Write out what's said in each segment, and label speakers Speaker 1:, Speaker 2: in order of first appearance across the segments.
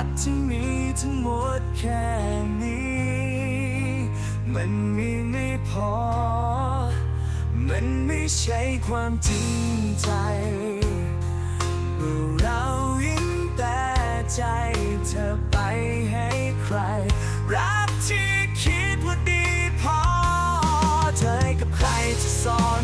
Speaker 1: ักที่มีทั้งหมดแค่นี้ มันมีไม่พอ มันไม่ใช่ความจริงใจเมื่อเรายิ่งแต่ใจเธอไปให้ใคร รักที่คิดว่าดีพอ เธอกับใครจะซ่อน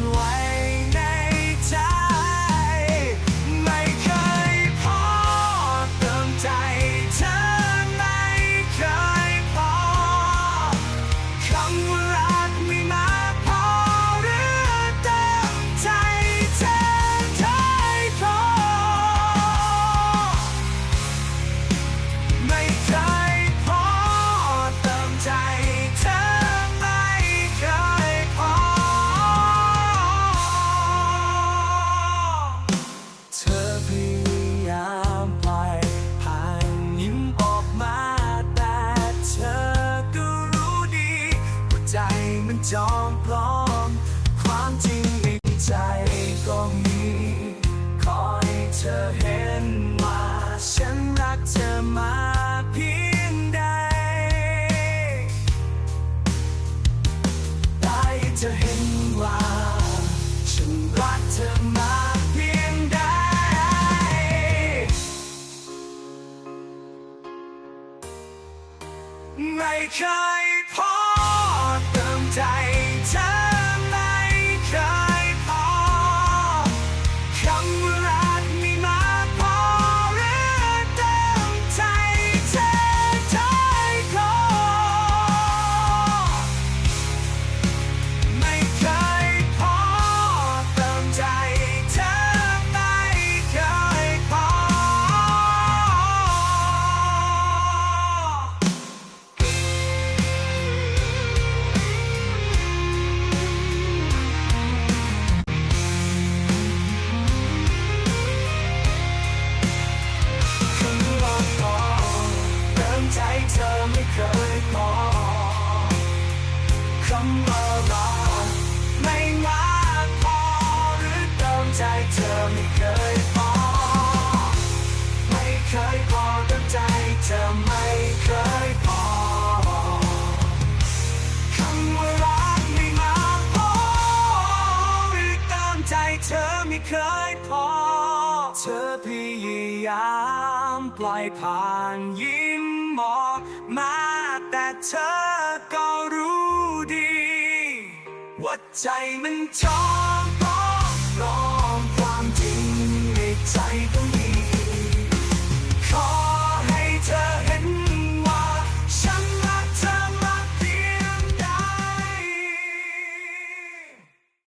Speaker 1: ความจริงในใจก็มีขอให้เธอเห็นว่าฉันรักเธอมาเพียงใดได้เธอเห็นว่าฉันรักเธอมาเพียงใดไม่เคยพอเติมใจเธอ เคยพอ เธอพยายามปล่อยผ่านยิ้มมอกมาแต่เธอก็รู้ดี ว่าใจมันชอบร้องร้อง